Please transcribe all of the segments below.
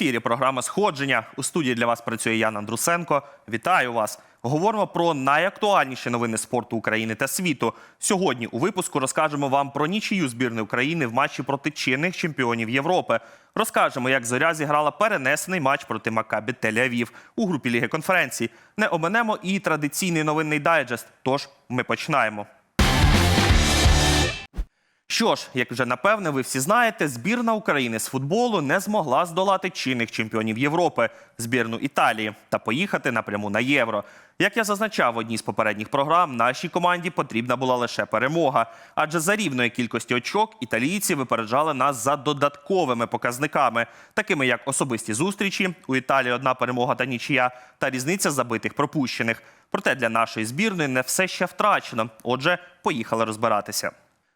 ефірі програма Сходження. У студії для вас працює Ян Андрусенко. Вітаю вас. Говоримо про найактуальніші новини спорту України та світу. Сьогодні у випуску розкажемо вам про нічию збірної України в матчі проти чинних чемпіонів Європи. Розкажемо, як зоря зіграла перенесений матч проти Макабі Тель-Авів у групі Ліги конференцій. Не обминемо і традиційний новинний дайджест. Тож ми починаємо. Що ж, як вже напевне, ви всі знаєте, збірна України з футболу не змогла здолати чинних чемпіонів Європи, збірну Італії, та поїхати напряму на євро. Як я зазначав в одній з попередніх програм, нашій команді потрібна була лише перемога. Адже за рівної кількості очок італійці випереджали нас за додатковими показниками, такими як особисті зустрічі. У Італії одна перемога та нічия, та різниця забитих пропущених. Проте для нашої збірної не все ще втрачено. Отже, поїхали розбиратися.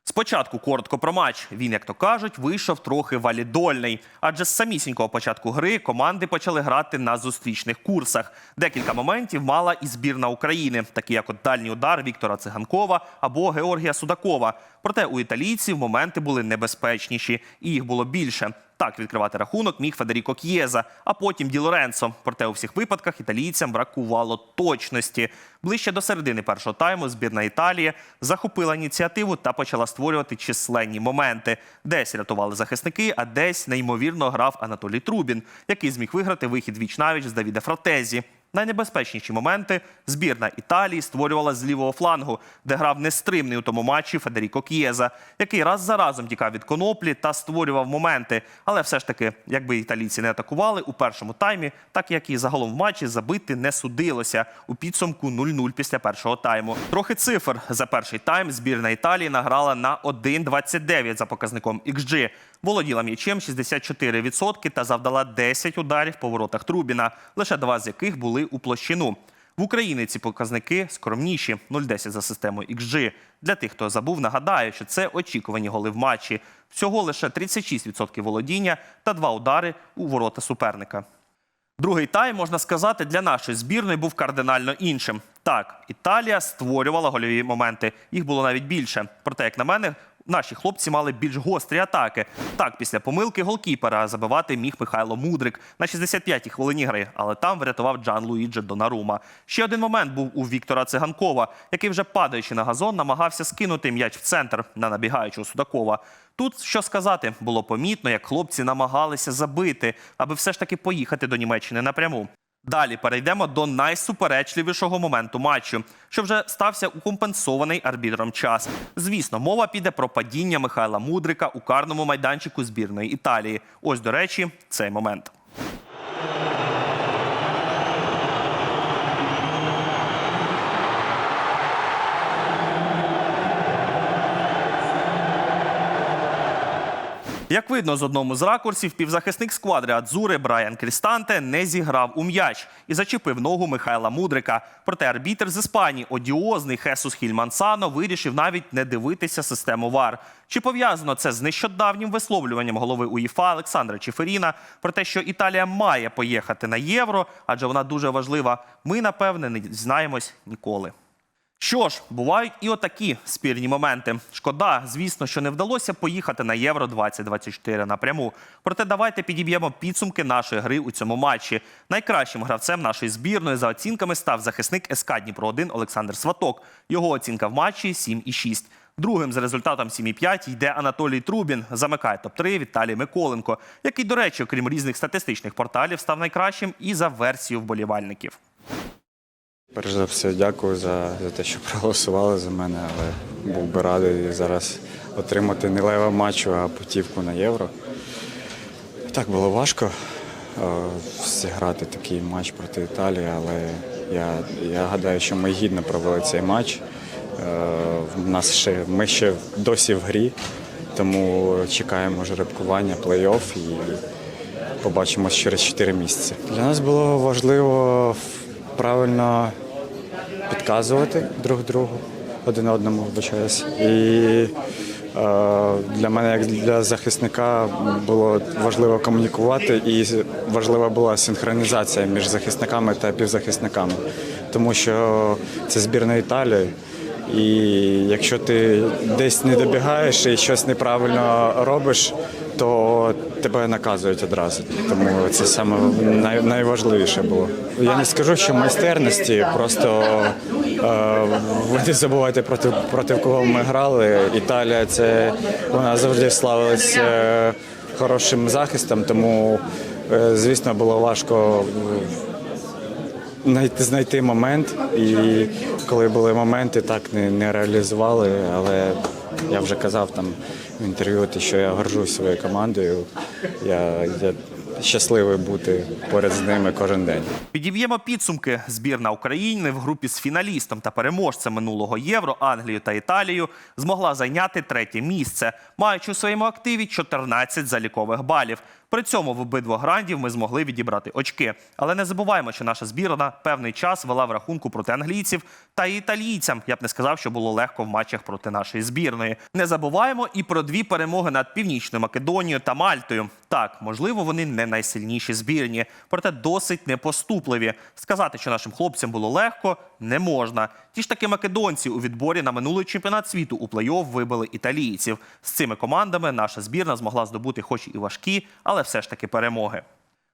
Спочатку коротко про матч. Він, як то кажуть, вийшов трохи валідольний. Адже з самісінького початку гри команди почали грати на зустрічних курсах. Декілька моментів мала і збірна України, такі як от дальній удар Віктора Циганкова або Георгія Судакова. Проте у італійців моменти були небезпечніші, і їх було більше. Так відкривати рахунок міг Федеріко К'єза, а потім Ді Лоренцо. Проте у всіх випадках італійцям бракувало точності. Ближче до середини першого тайму збірна Італії захопила ініціативу та почала створювати численні моменти. Десь рятували захисники, а десь неймовірно грав Анатолій Трубін, який зміг виграти вихід віч-навіч з Давіда Фратезі. Найнебезпечніші моменти збірна Італії створювала з лівого флангу, де грав нестримний у тому матчі Федеріко К'єза, який раз за разом тікав від коноплі та створював моменти. Але все ж таки, якби італійці не атакували у першому таймі, так як і загалом в матчі забити не судилося у підсумку 0-0 після першого тайму. Трохи цифр за перший тайм збірна Італії награла на 1,29 за показником XG. Володіла м'ячем 64% та завдала 10 ударів по воротах Трубіна, лише два з яких були у площину. В Україні ці показники скромніші 0,10 за системою XG. Для тих, хто забув, нагадаю, що це очікувані голи в матчі. Всього лише 36% володіння та два удари у ворота суперника. Другий тайм, можна сказати, для нашої збірної був кардинально іншим. Так, Італія створювала гольові моменти. Їх було навіть більше. Проте, як на мене, наші хлопці мали більш гострі атаки. Так, після помилки голкіпера забивати міг Михайло Мудрик на 65-й хвилині гри, але там врятував Джан Луїджі Донарума. Ще один момент був у Віктора Циганкова, який вже падаючи на газон, намагався скинути м'яч в центр на набігаючого Судакова. Тут що сказати, було помітно, як хлопці намагалися забити, аби все ж таки поїхати до Німеччини напряму. Далі перейдемо до найсуперечливішого моменту матчу, що вже стався укомпенсований арбітром час. Звісно, мова піде про падіння Михайла Мудрика у карному майданчику збірної Італії. Ось, до речі, цей момент. Як видно з одному з ракурсів, півзахисник сквадри Адзури Брайан Крістанте не зіграв у м'яч і зачепив ногу Михайла Мудрика. Проте арбітр з Іспанії, одіозний Хесус Хільмансано, вирішив навіть не дивитися систему ВАР. Чи пов'язано це з нещодавнім висловлюванням голови УЄФА Олександра Чеферіна про те, що Італія має поїхати на євро, адже вона дуже важлива. Ми, напевне, не дізнаємось ніколи. Що ж, бувають і отакі спірні моменти. Шкода, звісно, що не вдалося поїхати на Євро 2024 напряму. Проте давайте підіб'ємо підсумки нашої гри у цьому матчі. Найкращим гравцем нашої збірної за оцінками став захисник СК Дніпро 1 Олександр Сваток. Його оцінка в матчі 7,6. Другим за результатом 7,5 йде Анатолій Трубін. Замикає топ-3 Віталій Миколенко, який, до речі, окрім різних статистичних порталів, став найкращим і за версією вболівальників. Перш за все, дякую за, за те, що проголосували за мене, але був би радий зараз отримати не лева матчу, а путівку на євро. Так було важко е, зіграти такий матч проти Італії, але я, я гадаю, що ми гідно провели цей матч. Е, в нас ще, ми ще досі в грі, тому чекаємо жеребкування, плей-офф і побачимось через 4 місяці. Для нас було важливо правильно підказувати друг другу, один одному вибачаюсь. І е, для мене, як для захисника, було важливо комунікувати, і важлива була синхронізація між захисниками та півзахисниками, тому що це збірна Італії. І якщо ти десь не добігаєш і щось неправильно робиш, то тебе наказують одразу. Тому це саме най- найважливіше було. Я не скажу, що майстерності, просто е, ви не забувайте проти, проти кого ми грали. Італія це вона завжди славилась е, хорошим захистом, тому е, звісно було важко знайти, знайти момент. І коли були моменти, так не, не реалізували. Але я вже казав там в інтерв'ю, те, що я горжусь своєю командою. Я, я щасливий бути поряд з ними кожен день. Підіб'ємо підсумки. Збірна України в групі з фіналістом та переможцем минулого євро Англію та Італію змогла зайняти третє місце, маючи у своєму активі 14 залікових балів. При цьому в обидвох грандів ми змогли відібрати очки. Але не забуваємо, що наша збірна певний час вела в рахунку проти англійців та італійцям. Я б не сказав, що було легко в матчах проти нашої збірної. Не забуваємо і про дві перемоги над Північною Македонією та Мальтою. Так, можливо, вони не найсильніші збірні, проте досить непоступливі. Сказати, що нашим хлопцям було легко, не можна. Ті ж таки македонці у відборі на минулий чемпіонат світу у плей-офф вибили італійців. З цими командами наша збірна змогла здобути, хоч і важкі, але все ж таки перемоги.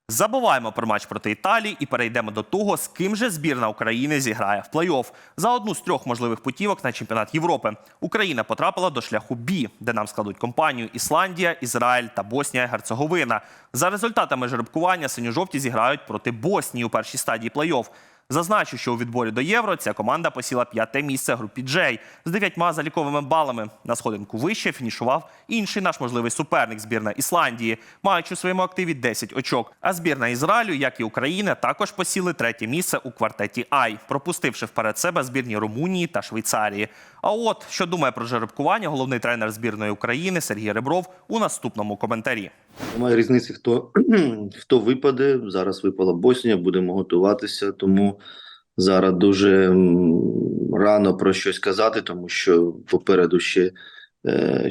Забуваємо про матч проти Італії і перейдемо до того, з ким же збірна України зіграє в плей-офф. За одну з трьох можливих путівок на чемпіонат Європи Україна потрапила до шляху Бі, де нам складуть компанію Ісландія, Ізраїль та Боснія Герцеговина. За результатами жеребкування синьо-жовті зіграють проти Боснії у першій стадії плей-офф. Зазначу, що у відборі до євро ця команда посіла п'яте місце групі Джей з дев'ятьма заліковими балами. На сходинку вище фінішував інший наш можливий суперник збірна Ісландії, маючи у своєму активі 10 очок. А збірна Ізраїлю, як і Україна, також посіли третє місце у квартеті Ай, пропустивши вперед себе збірні Румунії та Швейцарії. А от що думає про жеребкування головний тренер збірної України Сергій Ребров у наступному коментарі. Немає різниці, хто, хто випаде. Зараз випала Боснія, будемо готуватися, тому зараз дуже рано про щось казати, тому що попереду ще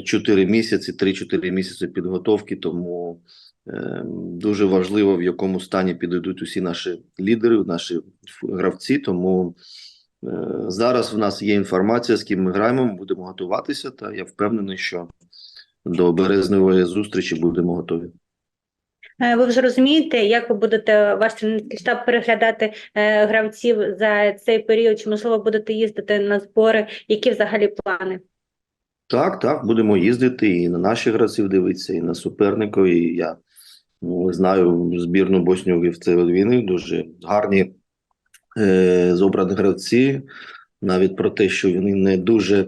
4 місяці, 3-4 місяці підготовки, тому е, дуже важливо, в якому стані підійдуть усі наші лідери, наші гравці. Тому е, зараз в нас є інформація, з ким ми граємо, будемо готуватися, та я впевнений, що до березневої зустрічі будемо готові. Е, Ви вже розумієте, як ви будете ваш тренерський штаб переглядати е, гравців за цей період? Чи можливо будете їздити на збори? Які взагалі плани? Так, так, будемо їздити і на наших гравців дивитися, і на суперників. І я ну, знаю збірну Боснію Герцеговини, дуже гарні е, зобрані гравці, навіть про те, що вони не дуже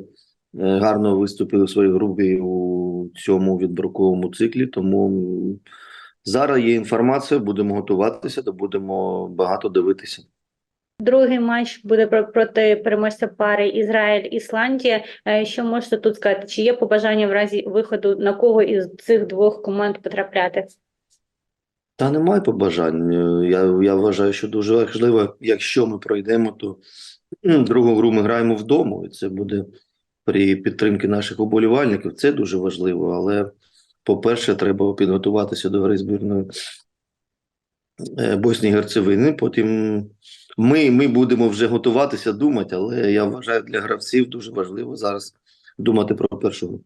гарно виступили у своїй групі у цьому відбірковому циклі. Тому зараз є інформація, будемо готуватися та будемо багато дивитися. Другий матч буде про- проти переможця пари Ізраїль-Ісландія. Е, Що можете тут сказати? Чи є побажання в разі виходу на кого із цих двох команд потрапляти? Та немає побажань. Е, Я, я вважаю, що дуже важливо, якщо ми пройдемо, то другу гру ми граємо вдома, і це буде при підтримці наших уболівальників. Це дуже важливо. Але, по-перше, треба підготуватися до гри збірної е, Боснії і Герцевини. Потім ми, ми будемо вже готуватися, думати, але я вважаю, для гравців дуже важливо зараз думати про першу.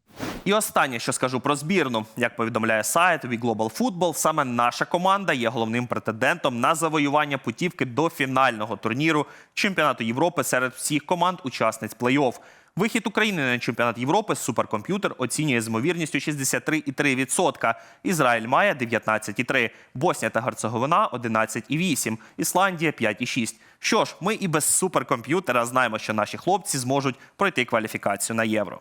І останнє, що скажу про збірну, як повідомляє сайт We Global Football, саме наша команда є головним претендентом на завоювання путівки до фінального турніру чемпіонату Європи серед всіх команд учасниць плей-офф. Вихід України на чемпіонат Європи суперкомп'ютер оцінює з ймовірністю 63,3%. Ізраїль має 19,3%, Боснія та Герцеговина 11,8%, Ісландія 5,6%. Що ж, ми і без суперкомп'ютера знаємо, що наші хлопці зможуть пройти кваліфікацію на євро.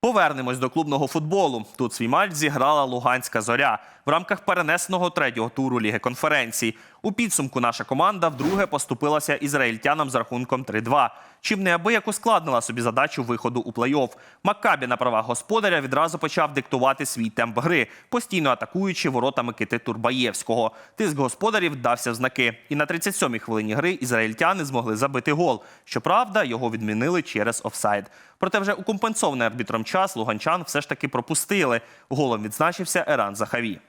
Повернемось до клубного футболу. Тут свій матч зіграла Луганська зоря в рамках перенесеного третього туру Ліги конференцій. У підсумку наша команда вдруге поступилася ізраїльтянам з рахунком 3-2. Чим неабияк ускладнила собі задачу виходу у плей-офф. Маккабі на правах господаря відразу почав диктувати свій темп гри, постійно атакуючи ворота Микити Турбаєвського. Тиск господарів дався в знаки. І на 37-й хвилині гри ізраїльтяни змогли забити гол. Щоправда, його відмінили через офсайд. Проте вже у компенсований арбітром час луганчан все ж таки пропустили. Голом відзначився Еран Захаві.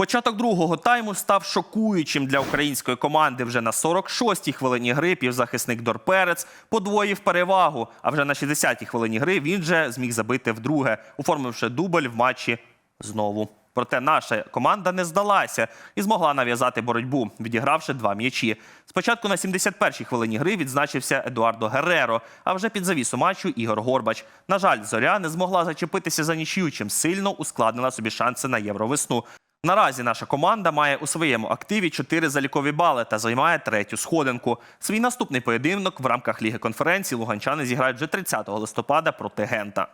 Початок другого тайму став шокуючим для української команди. Вже на 46-й хвилині гри півзахисник Дорперець подвоїв перевагу. А вже на 60-й хвилині гри він же зміг забити вдруге, оформивши дубль в матчі знову. Проте наша команда не здалася і змогла нав'язати боротьбу, відігравши два м'ячі. Спочатку на 71-й хвилині гри відзначився Едуардо Герреро, а вже під завісу матчу Ігор Горбач. На жаль, зоря не змогла зачепитися за нічию, чим сильно ускладнила собі шанси на євровесну. Наразі наша команда має у своєму активі 4 залікові бали та займає третю сходинку. Свій наступний поєдинок в рамках Ліги конференції луганчани зіграють вже 30 листопада проти Гента.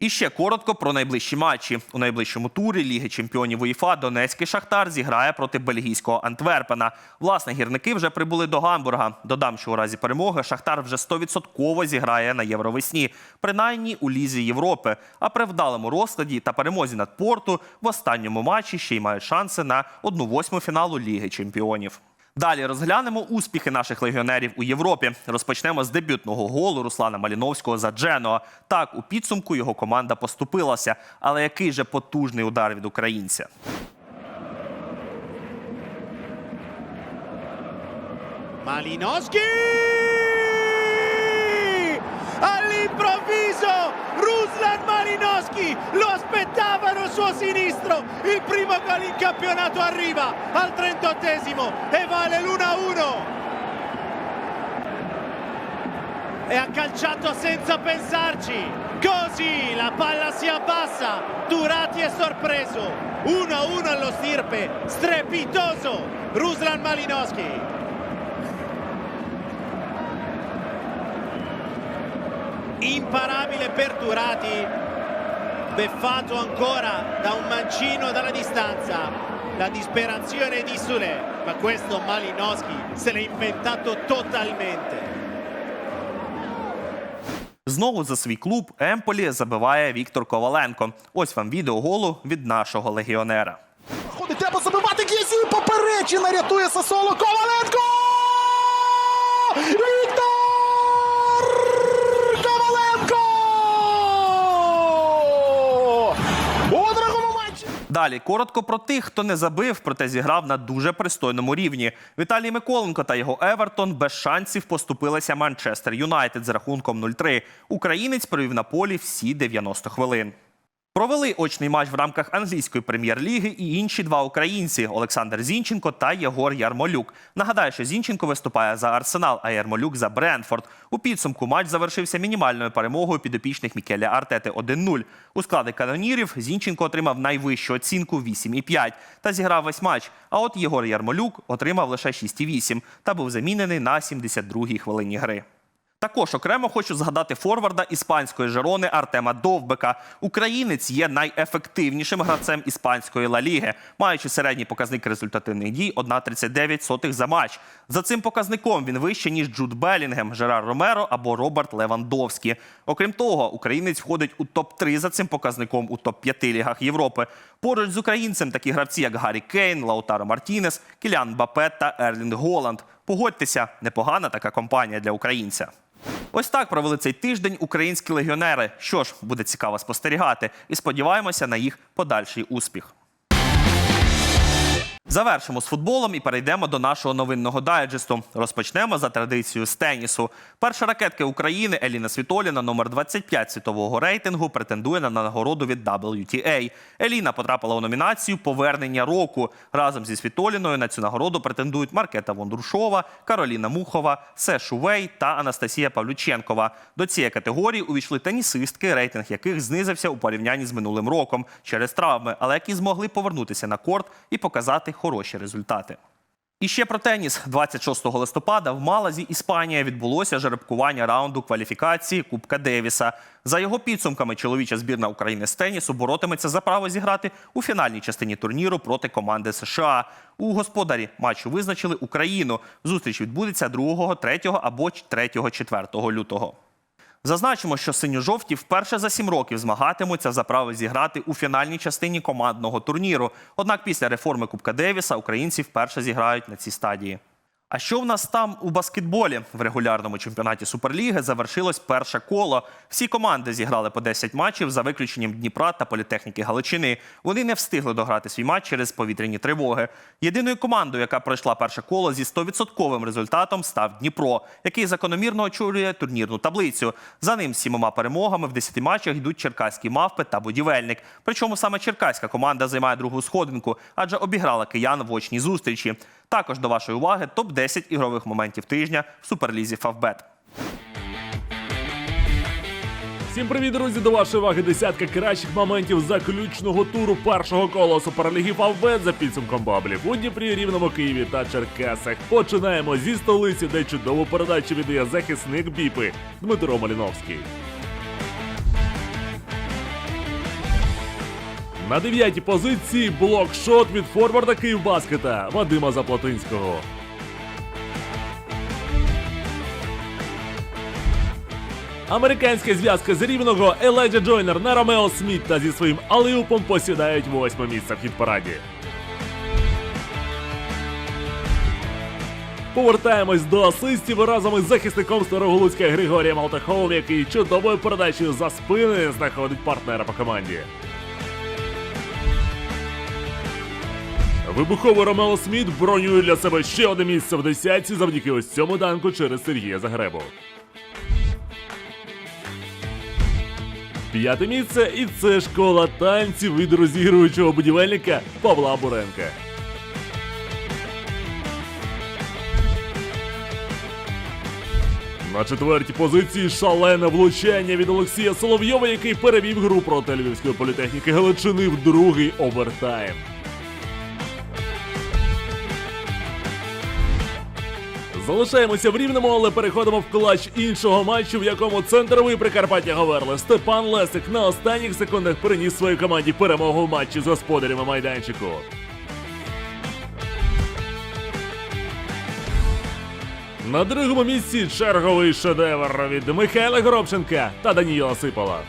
І ще коротко про найближчі матчі. У найближчому турі Ліги чемпіонів УЄФА Донецький Шахтар зіграє проти бельгійського Антверпена. Власне, гірники вже прибули до Гамбурга. Додам, що у разі перемоги Шахтар вже 100% зіграє на Євровесні, принаймні у Лізі Європи. А при вдалому розкладі та перемозі над Порту в останньому матчі ще й мають шанси на 1-8 фіналу Ліги чемпіонів. Далі розглянемо успіхи наших легіонерів у Європі. Розпочнемо з дебютного голу Руслана Маліновського за Дженоа. Так, у підсумку його команда поступилася. Але який же потужний удар від українця? Malinowski! All'improvviso Ruslan Malinowski lo aspettavano suo sinistro. Il primo gol in campionato arriva al 38esimo e vale l'1-1 e ha calciato senza pensarci. Così la palla si abbassa. Turati è sorpreso. 1-1 allo stirpe. Strepitoso. Ruslan Malinowski imparabile per Turati, beffato ancora da un mancino dalla distanza, la disperazione di Sule, ma questo Malinowski se l'è inventato totalmente. Знову за свій клуб Емполі забиває Віктор Коваленко. Ось вам відео голу від нашого легіонера. Ходить, треба забивати Кєсі, поперечина рятує Сосоло Коваленко! Віктор Коваленко! У другому матчі! Далі коротко про тих, хто не забив, проте зіграв на дуже пристойному рівні. Віталій Миколенко та його Евертон без шансів поступилися Манчестер Юнайтед з рахунком 0-3. Українець провів на полі всі 90 хвилин. Провели очний матч в рамках англійської прем'єр-ліги і інші два українці Олександр Зінченко та Єгор Ярмолюк. Нагадаю, що Зінченко виступає за Арсенал, а Ярмолюк за Бренфорд. У підсумку матч завершився мінімальною перемогою підопічних Мікеля Артети 1-0. У складі канонірів Зінченко отримав найвищу оцінку 8,5 та зіграв весь матч. А от Єгор Ярмолюк отримав лише 6,8 та був замінений на 72-й хвилині гри. Також окремо хочу згадати форварда іспанської Жерони Артема Довбека. Українець є найефективнішим гравцем іспанської Ла Ліги, маючи середній показник результативних дій 1,39 сотих за матч. За цим показником він вище ніж Джуд Белінгем, Жерар Ромеро або Роберт Левандовський. Окрім того, українець входить у топ 3 за цим показником у топ 5 лігах Європи. Поруч з українцем такі гравці, як Гаррі Кейн, Лаутаро Мартінес, Кілян Бапе та Ерлінг Голланд. Погодьтеся, непогана така компанія для українця. Ось так провели цей тиждень українські легіонери. Що ж, буде цікаво спостерігати, і сподіваємося на їх подальший успіх. Завершимо з футболом і перейдемо до нашого новинного дайджесту. Розпочнемо за традицією з тенісу. Перша ракетка України Еліна Світоліна, номер 25 світового рейтингу, претендує на нагороду від WTA. Еліна потрапила у номінацію Повернення року. Разом зі Світоліною на цю нагороду претендують Маркета Вондрушова, Кароліна Мухова, Се Шувей та Анастасія Павлюченкова. До цієї категорії увійшли тенісистки, рейтинг яких знизився у порівнянні з минулим роком через травми, але які змогли повернутися на корт і показати хороші результати. І ще про теніс. 26 листопада в Малазі, Іспанія, відбулося жеребкування раунду кваліфікації Кубка Девіса. За його підсумками, чоловіча збірна України з тенісу боротиметься за право зіграти у фінальній частині турніру проти команди США. У господарі матчу визначили Україну. Зустріч відбудеться 2, 3 або 3-4 лютого. Зазначимо, що синьо-жовті вперше за сім років змагатимуться за право зіграти у фінальній частині командного турніру. Однак після реформи Кубка Девіса українці вперше зіграють на цій стадії. А що в нас там у баскетболі? В регулярному чемпіонаті Суперліги завершилось перше коло. Всі команди зіграли по 10 матчів за виключенням Дніпра та політехніки Галичини. Вони не встигли дограти свій матч через повітряні тривоги. Єдиною командою, яка пройшла перше коло зі 100% результатом, став Дніпро, який закономірно очолює турнірну таблицю. За ним сімома перемогами в 10 матчах йдуть черкаські мавпи та будівельник. Причому саме черкаська команда займає другу сходинку, адже обіграла киян в очній зустрічі. Також до вашої уваги топ-10 ігрових моментів тижня в суперлізі Фавбет. Всім привіт, друзі! До вашої уваги десятка кращих моментів заключного туру першого кола Суперліги Фавбет за підсумком баблів у Дніпрі, Рівному, Києві та Черкасах. Починаємо зі столиці, де чудову передачу віддає захисник Біпи Дмитро Маліновський. На дев'ятій позиції блокшот від форварда Київбаскета Вадима Заплатинського. Американська зв'язка з рівного Елайджа Джойнер на Ромео Сміт та зі своїм алеупом посідають восьме місце в хіт-параді. Повертаємось до асистів разом із захисником Староголуцька Григорієм Алтаховим, який чудовою передачею за спини знаходить партнера по команді. Вибуховий Ромео Сміт бронює для себе ще одне місце в десятці завдяки ось цьому данку через Сергія Загребу. П'яте місце, і це школа танців від розігруючого будівельника Павла Буренка. На четвертій позиції шалене влучання від Олексія Соловйова, який перевів гру проти Львівської політехніки Галичини в другий овертайм. Залишаємося в рівному, але переходимо в клач іншого матчу, в якому центровий Прикарпаття Говерли Степан Лесик на останніх секундах приніс своїй команді перемогу в матчі з господарями майданчику. На другому місці черговий шедевр від Михайла Горобченка та Даніїла Сипола.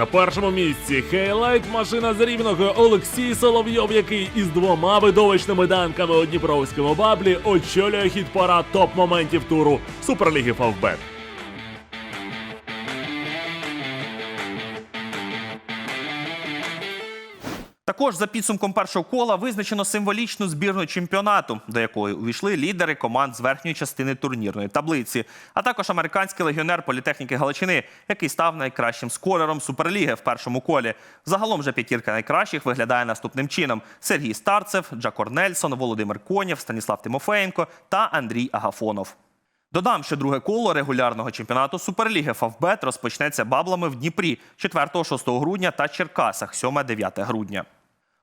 На першому місці хейлайт машина з рівного Олексій Соловйов, який із двома видовищними данками у Дніпровському баблі очолює хіт парад топ моментів туру Суперліги Фавбет. Також за підсумком першого кола визначено символічну збірну чемпіонату, до якої увійшли лідери команд з верхньої частини турнірної таблиці, а також американський легіонер політехніки Галичини, який став найкращим скорером Суперліги в першому колі. Загалом же п'ятірка найкращих виглядає наступним чином: Сергій Старцев, Джакор Нельсон, Володимир Конєв, Станіслав Тимофеєнко та Андрій Агафонов. Додам, що друге коло регулярного чемпіонату Суперліги Фавбет розпочнеться баблами в Дніпрі 4-6 грудня та Черкасах 7-9 грудня.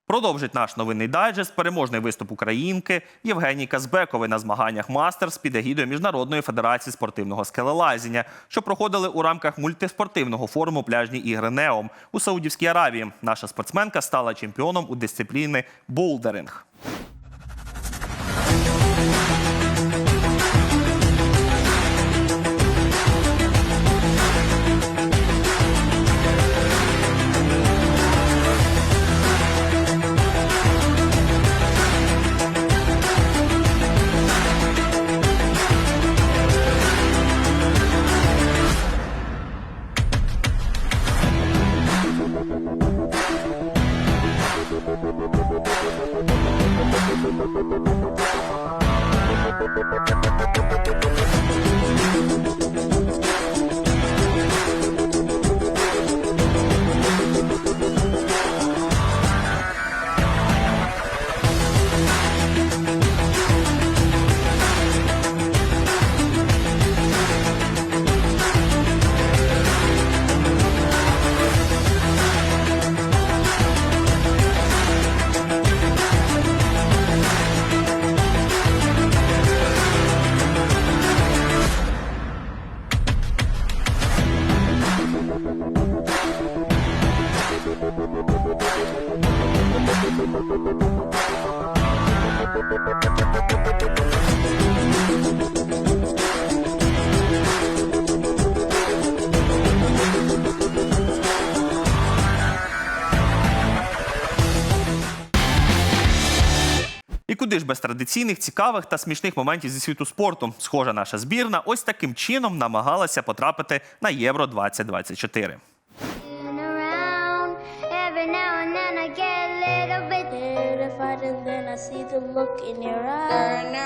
Продовжить наш новинний дайджест переможний виступ українки Євгенії Казбекової на змаганнях Мастерс під егідою Міжнародної федерації спортивного скелелазіння, що проходили у рамках мультиспортивного форуму пляжні ігри Неом у Саудівській Аравії. Наша спортсменка стала чемпіоном у дисципліни болдеринг. Куди без традиційних, цікавих та смішних моментів зі світу спорту? Схожа наша збірна ось таким чином намагалася потрапити на Євро 2024. Turn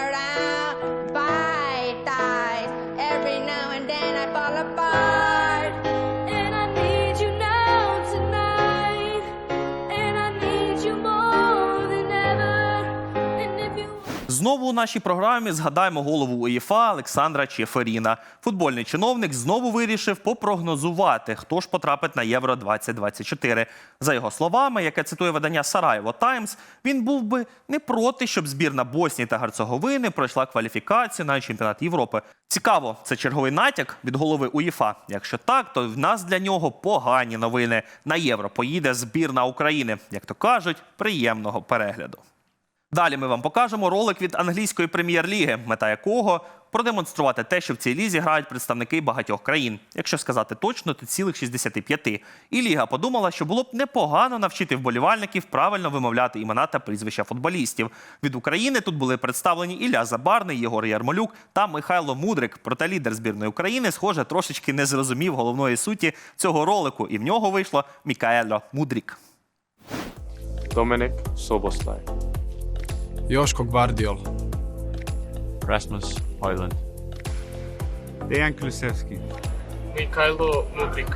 у нашій програмі згадаємо голову УЄФА Олександра Чеферіна. Футбольний чиновник знову вирішив попрогнозувати, хто ж потрапить на Євро 2024. За його словами, яке цитує видання Сараєво Таймс, він був би не проти, щоб збірна Боснії та Герцеговини пройшла кваліфікацію на чемпіонат Європи. Цікаво, це черговий натяк від голови УЄФА. Якщо так, то в нас для нього погані новини. На євро поїде збірна України. Як то кажуть, приємного перегляду. Далі ми вам покажемо ролик від англійської прем'єр-ліги, мета якого продемонструвати те, що в цій лізі грають представники багатьох країн. Якщо сказати точно, то цілих 65. І ліга подумала, що було б непогано навчити вболівальників правильно вимовляти імена та прізвища футболістів. Від України тут були представлені Ілля Забарний, Єгор Ярмолюк та Михайло Мудрик. Проте лідер збірної України, схоже, трошечки не зрозумів головної суті цього ролику, і в нього вийшло Мікаело Мудрік. Dominic Soboslai, Joško Gvardiol. Rasmus Højlund, Dejan er Kulusevski. Mikhailo Mudrik,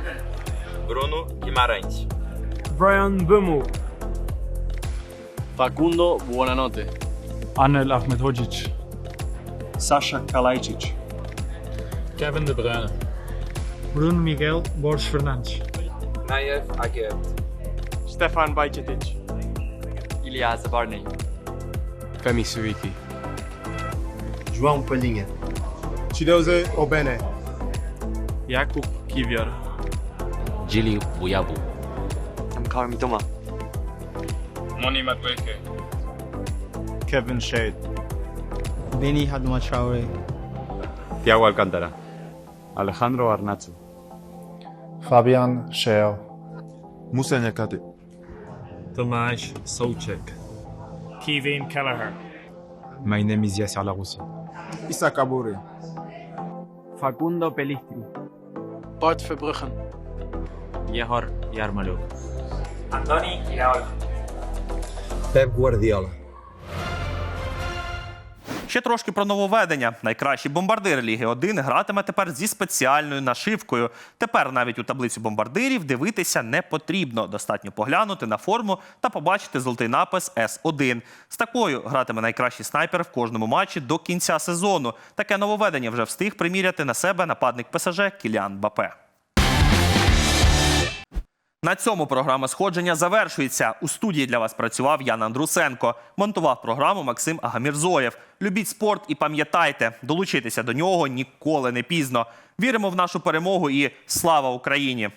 Bruno Guimarães, Brian Bumo. Facundo Buonanotte, Anel Ahmedhodzic. Sasha Kalajdzic, Kevin De Bruyne. Bruno Miguel Borges Fernandes. Nayev Aguerd, Stefan Bajcetic, Ilya Zabarny, Femi Siriki, João Palinha, Chidoze Obene, Jakub Kiwior, Jili Bujabu, Mkałem Mitoma, Moni Makweke, Kevin Shade, Beni Hadma Hadmachaure, Tiago Alcántara, Alejandro Arnazu, Fabian Shell, Musa Nyakate, Tomasz Souček. Kevin Kelleher. My name is Yasser Laroussi. Issa Kaburi. Facundo Pelistri, Bart Verbruggen. Jehor Jarmaluk, Andoni Iraola. Pep Guardiola. Ще трошки про нововведення. Найкращий бомбардир Ліги 1 гратиме тепер зі спеціальною нашивкою. Тепер навіть у таблицю бомбардирів дивитися не потрібно. Достатньо поглянути на форму та побачити золотий напис С1. З такою гратиме найкращий снайпер в кожному матчі до кінця сезону. Таке нововведення вже встиг приміряти на себе нападник ПСЖ Кіліан Бапе. На цьому програма сходження завершується. У студії для вас працював Ян Андрусенко. Монтував програму Максим Агамірзоєв. Любіть спорт і пам'ятайте, долучитися до нього ніколи не пізно. Віримо в нашу перемогу і слава Україні!